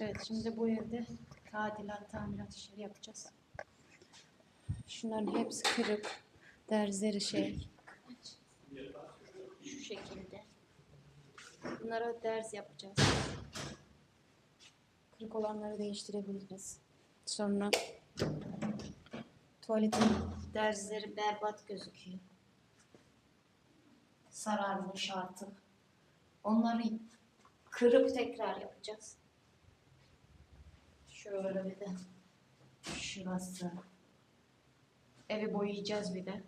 Evet şimdi bu evde tadilat, tamirat işleri yapacağız. Şunların hepsi kırık. Derzleri şey. Şu şekilde. Bunlara derz yapacağız. Kırık olanları değiştirebiliriz. Sonra tuvaletin derzleri berbat gözüküyor. Sararmış artık. Onları kırıp tekrar yapacağız. Şöyle bir de şurası. Evi boyayacağız bir de.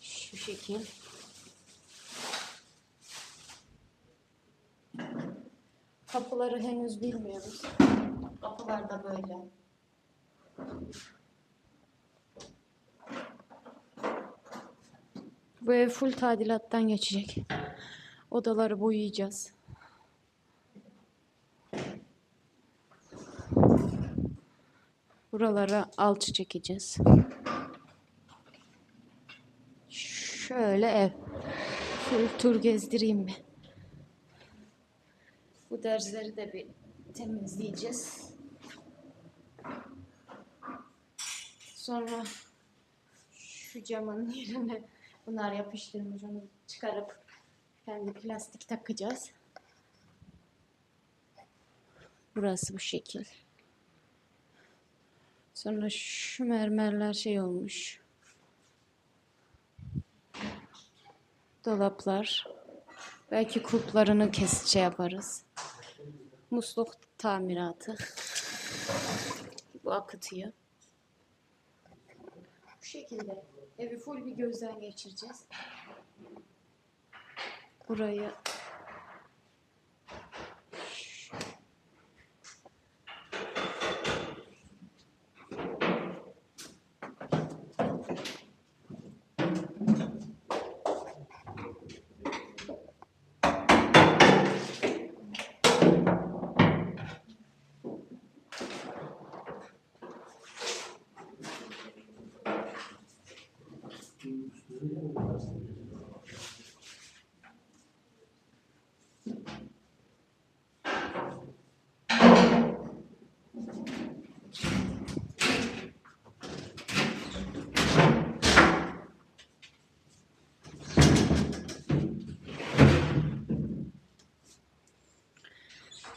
Şu şekil. Kapıları henüz bilmiyoruz. Kapılar da böyle. Bu ev full tadilattan geçecek. Odaları boyayacağız. Buralara alçı çekeceğiz. Şöyle ev. Full tur gezdireyim mi? Bu dersleri de bir temizleyeceğiz. Sonra şu camın yerine bunlar yapıştırmış onu çıkarıp kendi plastik takacağız. Burası bu şekil. Sonra şu mermerler şey olmuş. Dolaplar. Belki kulplarını kes şey yaparız. Musluk tamiratı. Bu akıtıyor. Bu şekilde evi full bir gözden geçireceğiz. Burayı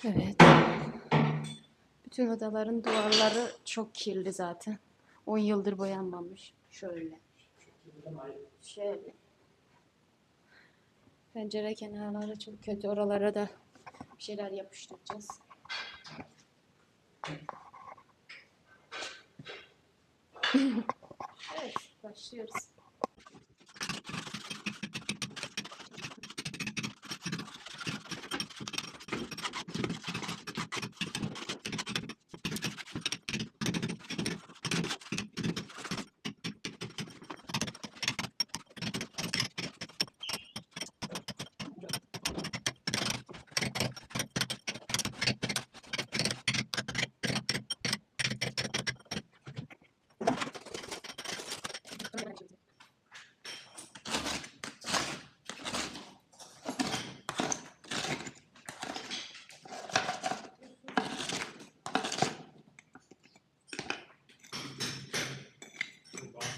Evet. Bütün odaların duvarları çok kirli zaten. 10 yıldır boyanmamış. Şöyle. Şöyle. Pencere kenarları çok kötü. Oralara da bir şeyler yapıştıracağız. evet, başlıyoruz.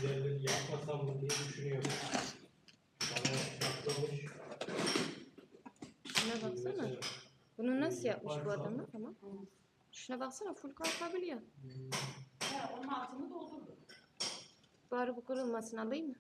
Bazı yerleri yapmasam mı diye düşünüyorum. Bana yaptırmış. Şuna baksana. Bunu nasıl yapmış bu adamı? Tamam. Şuna baksana full kalkabiliyor. Ha, onun altını doldurdu. Bari bu kırılmasını alayım mı?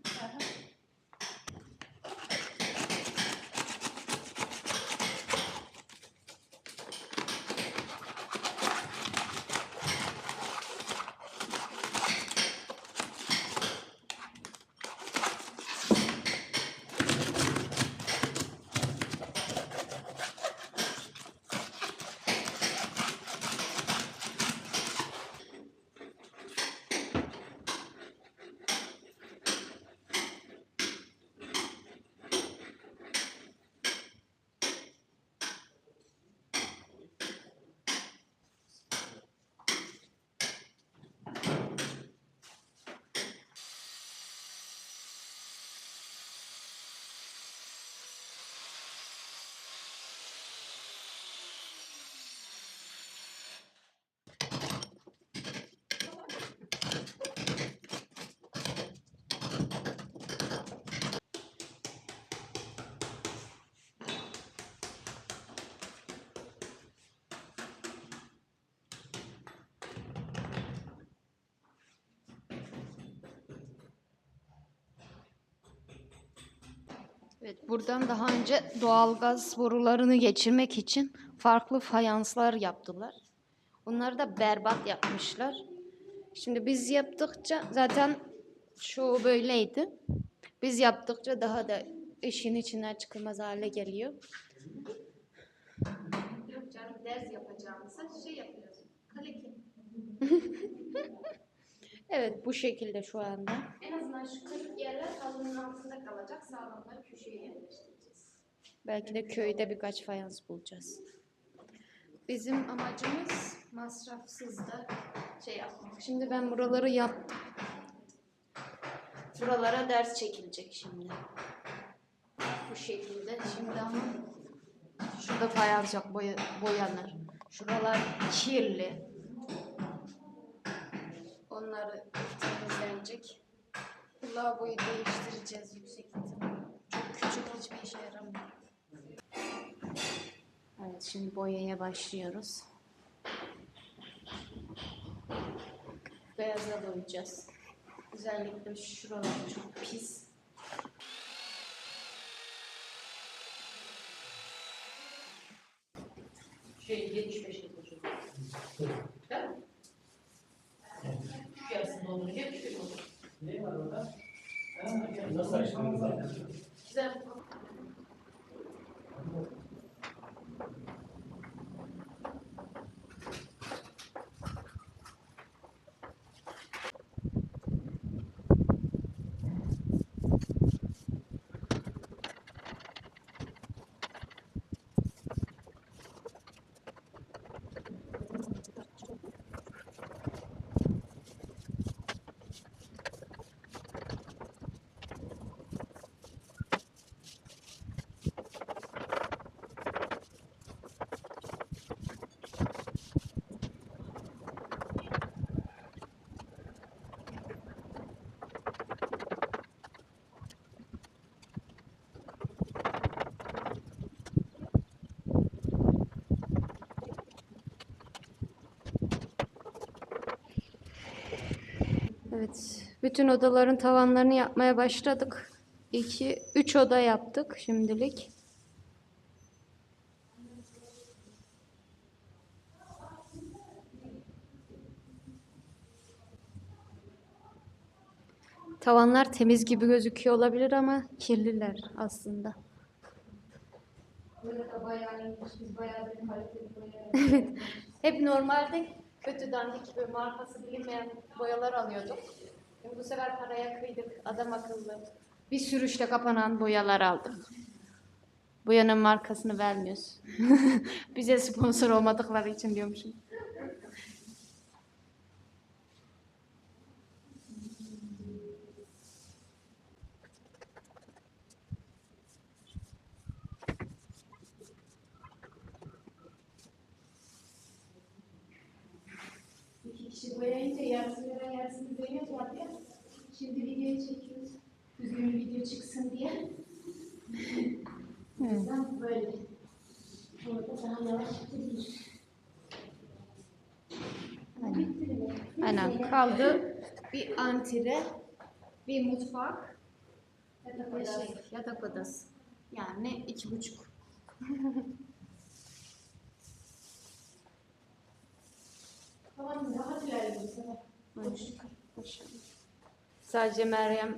Evet, buradan daha önce doğalgaz borularını geçirmek için farklı fayanslar yaptılar. Onları da berbat yapmışlar. Şimdi biz yaptıkça zaten şu böyleydi. Biz yaptıkça daha da işin içinden çıkılmaz hale geliyor. Yok canım ders yapacağımıza şey yapıyoruz. Kaleki. evet bu şekilde şu anda. En azından şu kırık yerler altında kalacak. Sağlamları köşeye yerleştireceğiz. Belki de köyde birkaç fayans bulacağız. Bizim amacımız masrafsız da şey yapmak. Şimdi ben buraları yaptım. Buralara ders çekilecek şimdi. Bu şekilde. Şimdi ama şurada fayans yok boya, boyanır. Şuralar kirli. Onları lavaboyu değiştireceğiz yüksek ihtimalle. Çok küçük hiçbir işe yaramıyor. Evet şimdi boyaya başlıyoruz. Beyaza boyayacağız. Özellikle şuralar çok pis. Şey 75'te koşuyor. Değil mi? Şu yarısında olur, 75 olur. Ne var orada? Nasıl açtınız? Güzel. Evet, bütün odaların tavanlarını yapmaya başladık. 2 3 oda yaptık şimdilik. Tavanlar temiz gibi gözüküyor olabilir ama kirliler aslında. Boya Hep normalde kötü dandik böyle markası bilinmeyen boyalar alıyorduk. Şimdi bu sefer paraya kıydık. Adam akıllı. Bir sürüşte kapanan boyalar aldık. Boyanın markasını vermiyoruz. Bize sponsor olmadıkları için diyormuşum. Boyayınca veren yarısını Zeynep var ya. Şimdi video çekiyoruz. Düzgün video çıksın diye. O yüzden böyle. Orada daha yavaş gidiyor. Aynen. Kaldı bir antire, bir mutfak, Yatak bir odası. şey, yatak odası. Yani iki buçuk. Sadece Meryem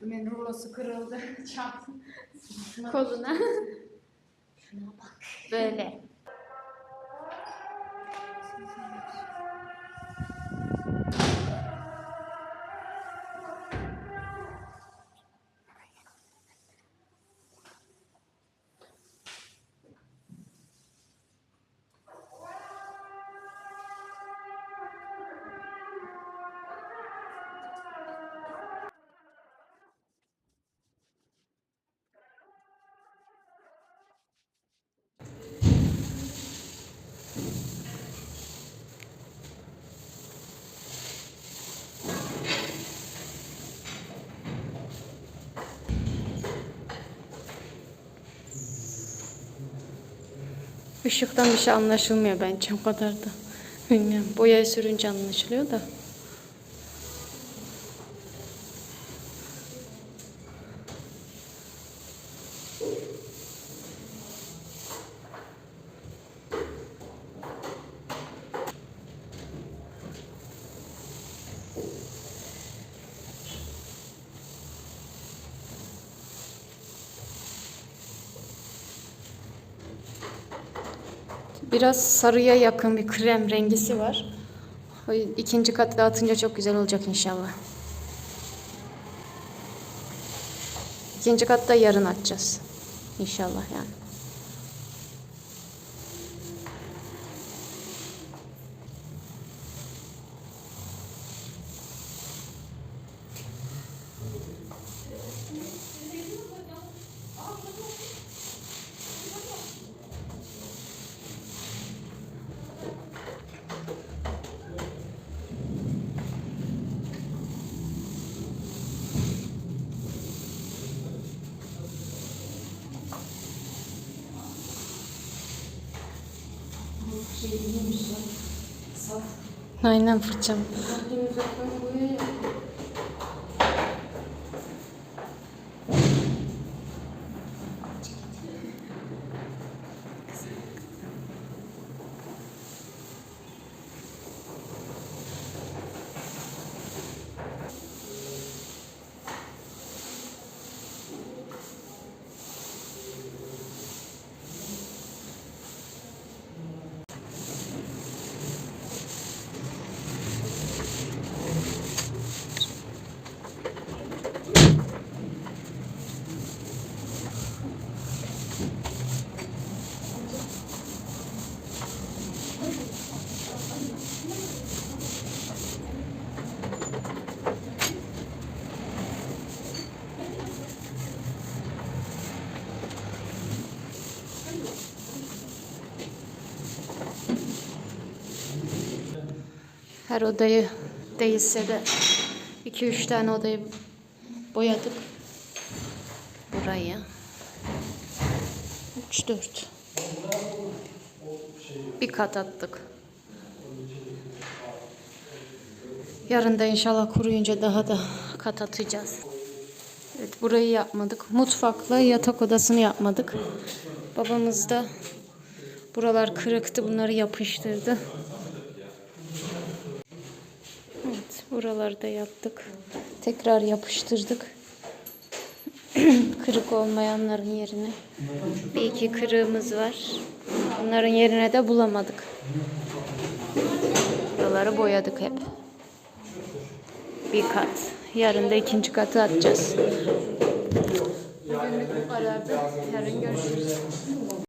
Meryem'in rulosu kırıldı. Çarptı koluna. Şuna bak. Böyle. Işıktan bir şey anlaşılmıyor bence o kadar da. Bilmiyorum. Boyayı sürünce anlaşılıyor da. Biraz sarıya yakın bir krem rengisi var. İkinci katta atınca çok güzel olacak inşallah. İkinci katta yarın atacağız. İnşallah yani. Şey. Aynen fırçam. Her odayı değilse de 2-3 tane odayı boyadık. Burayı. 3-4. Bir kat attık. Yarın da inşallah kuruyunca daha da kat atacağız. Evet burayı yapmadık. Mutfakla yatak odasını yapmadık. Babamız da buralar kırıktı bunları yapıştırdı. Evet, buraları da yaptık. Tekrar yapıştırdık. Kırık olmayanların yerine. Bir iki kırığımız var. Bunların yerine de bulamadık. Buraları boyadık hep. Bir kat. Yarın da ikinci katı atacağız. Bugünlük bu kadardı. Yarın görüşürüz.